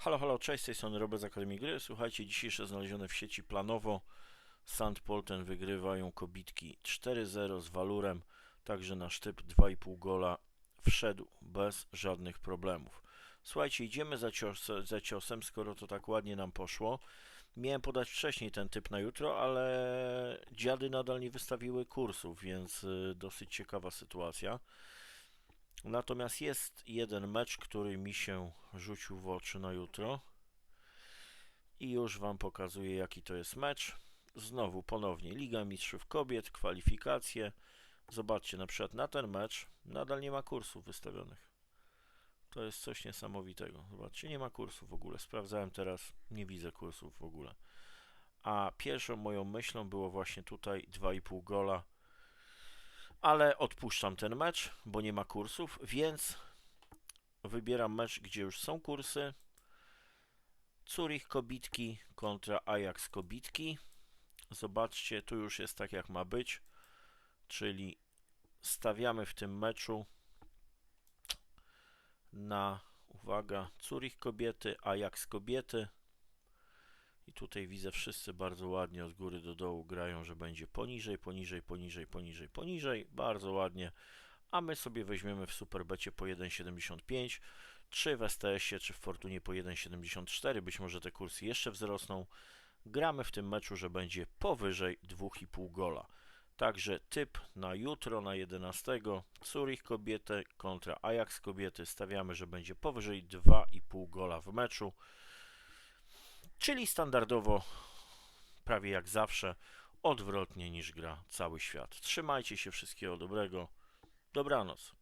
Halo, halo, cześć, z tej strony Robert z Akademii Gry. Słuchajcie, dzisiejsze znalezione w sieci planowo. Sand Polten wygrywają kobitki 4-0 z walurem, także na sztyp 2,5 gola wszedł bez żadnych problemów. Słuchajcie, idziemy za, cios, za ciosem, skoro to tak ładnie nam poszło. Miałem podać wcześniej ten typ na jutro, ale dziady nadal nie wystawiły kursów, więc y, dosyć ciekawa sytuacja. Natomiast jest jeden mecz, który mi się rzucił w oczy na jutro. I już Wam pokazuję, jaki to jest mecz. Znowu, ponownie, Liga Mistrzów Kobiet, kwalifikacje. Zobaczcie, na przykład na ten mecz nadal nie ma kursów wystawionych. To jest coś niesamowitego. Zobaczcie, nie ma kursów w ogóle. Sprawdzałem teraz, nie widzę kursów w ogóle. A pierwszą moją myślą było właśnie tutaj 2,5 gola ale odpuszczam ten mecz, bo nie ma kursów, więc wybieram mecz, gdzie już są kursy. Zurich Kobitki kontra Ajax Kobitki. Zobaczcie, tu już jest tak jak ma być, czyli stawiamy w tym meczu na, uwaga, Zurich kobiety, Ajax kobiety. I tutaj widzę wszyscy bardzo ładnie od góry do dołu grają, że będzie poniżej, poniżej, poniżej, poniżej, poniżej. Bardzo ładnie. A my sobie weźmiemy w Superbecie po 1,75, czy w STS-ie, czy w Fortunie po 1,74. Być może te kursy jeszcze wzrosną. Gramy w tym meczu, że będzie powyżej 2,5 gola. Także typ na jutro, na 11. Zurich kobiety kontra Ajax kobiety. Stawiamy, że będzie powyżej 2,5 gola w meczu. Czyli standardowo, prawie jak zawsze, odwrotnie niż gra cały świat. Trzymajcie się, wszystkiego dobrego. Dobranoc.